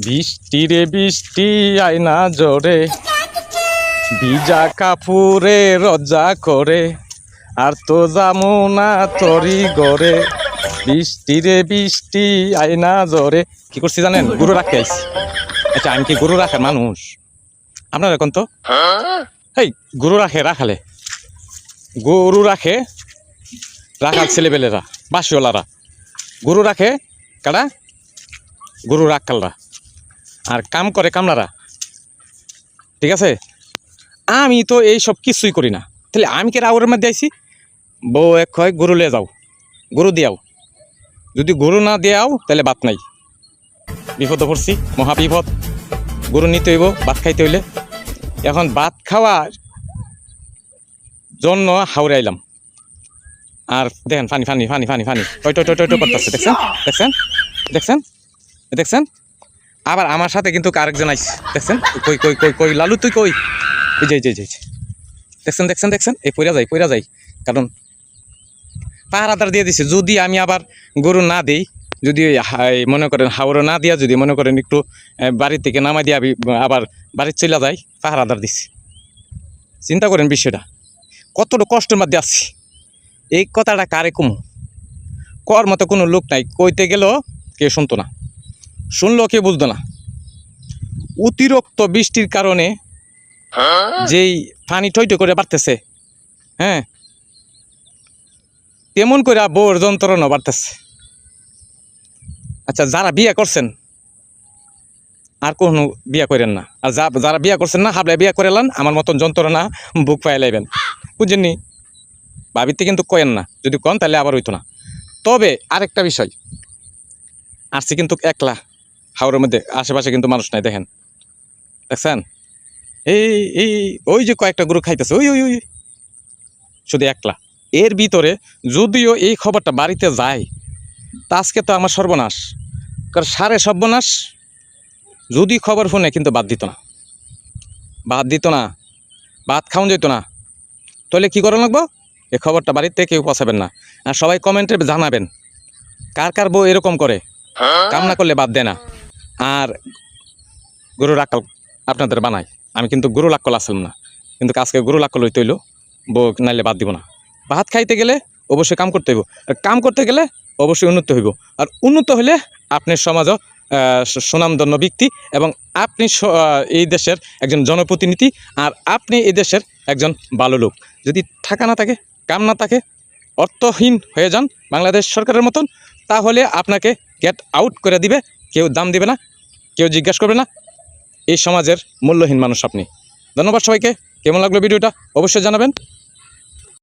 বৃষ্টি রে বৃষ্টি, আয়না জোরে। ভিজা কাপুরে রজা করে, আর তো যামু না তরি গড়ে। বৃষ্টি রে বৃষ্টি, আয়না জোরে। কি করছি জানেন? গরু আইছি। আচ্ছা আমি কি গরু রাখার মানুষ? আপনার এখন তো। এই গরু রাখে, রাখালে। গরু রাখে, রাখাল ছেলেবেলেরা বাসিওয়ালারা। গরু রাখে, কারা? গরু রাখালরা। আর কাম করে কামলারা। ঠিক আছে? আমি তো এই সব কিছুই করি না। তাহলে আমি কে রাউরের মধ্যে আইছি? বউ এক হয়, গরু লিয়ে যাও। গরু দিয়াও। যদি গরু না দিয়াও, তাহলে বাত নাই। বিপদে পড়ছি, মহা বিপদ। গরু নিতে হইব, ভাত খাইতে হইলে। এখন ভাত খাওয়ার জন্য হাওড়ে আইলাম। আর দেখেন, funny funny funny funny funny. Toy toy toy toy করতেছে। দেখছেন? দেখছেন? দেখছেন? দেখছেন? আবার আমার সাথে কিন্তু আরেকজন আইস দেখছেন? কই কই কই কই লালু তুই কই? এই যে যে। দেখছেন দেখছেন দেখছেন? এই পইরা যাই পইরা যাই কারণ পাহারাদার দিয়ে দিছে। যদি আমি আবার গরু না দিই যদি মনে করেন হাওড়ে না দিয়া যদি মনে করেন একটু এ, বাড়ি থেকে নামাই দিয়ে আবার বাড়ির চলে যাই পাহারাদার দিছি। চিন্তা করেন বিষয়টা। কতটা কষ্টের মধ্যে আছি। এই কথাটা কারে কমু? কর মতো কোনো লোক নাই। কইতে গেলেও কেউ শুনতো না। শুনলেও কেউ বুঝতো না। অতিরিক্ত বৃষ্টির কারণে যেই পানি টইটই করে বাড়তেছে হ্যাঁ তেমন করে বোর যন্ত্রণা বাড়তেছে। আচ্ছা যারা বিয়ে করছেন, আর কোনো বিয়ে করেন না। আর যা যারা বিয়ে করছেন না হাবলে বিয়ে করে লান, আমার মতন যন্ত্রণা বুক পাই লাইবেন। বুঝেননি? ভাবিতে কিন্তু কয়েন না। যদি কন, তাহলে আবার হইতো না। তবে আরেকটা বিষয়, আসছি কিন্তু একলা। হাওড়ের মধ্যে আশেপাশে কিন্তু মানুষ নাই, দেখেন। দেখছেন? এই এই, ওই যে কয়েকটা গরু খাইতেছে, ওই ওই ওই। শুধু একলা। এর ভিতরে যদিও এই খবরটা বাড়িতে যায়, তা আজকে তো আমার সর্বনাশ। কারণ সারে সর্বনাশ, যদি খবর শুনে কিন্তু বাদ দিত না। বাদ দিত না, ভাত খাওয়ান যেত না। তাহলে কী করা লাগবো? এই খবরটা বাড়িতে কেউ পৌঁছাবেন না। আর সবাই কমেন্টে জানাবেন, কার কার বউ এরকম করে। কাম না করলে বাদ দেয় না। আর গরুর রাখাল আপনাদের বানাই। আমি কিন্তু গরু লাক্কল আসলাম না। কিন্তু আজকে গরু লাক্কল হইতে হইল বউ নাইলে বাদ দিব না। ভাত খাইতে গেলে অবশ্যই কাম করতে হইব। আর কাম করতে গেলে অবশ্যই উন্নত হইব। আর উন্নত হলে আপনার সমাজও সুনামধন্য ব্যক্তি এবং আপনি এই দেশের একজন জনপ্রতিনিধি আর আপনি এই দেশের একজন ভালো লোক। যদি টাকা না থাকে, কাম না থাকে, অর্থহীন হয়ে যান বাংলাদেশ সরকারের মতন, তাহলে আপনাকে গেট আউট করে দিবে। কেউ দাম দিবে না। কেউ জিজ্ঞাসা করবে না? এই সমাজের মূল্যহীন মানুষ আপনি। ধন্যবাদ সবাইকে। কেমন লাগল ভিডিওটা? অবশ্যই জানাবেন।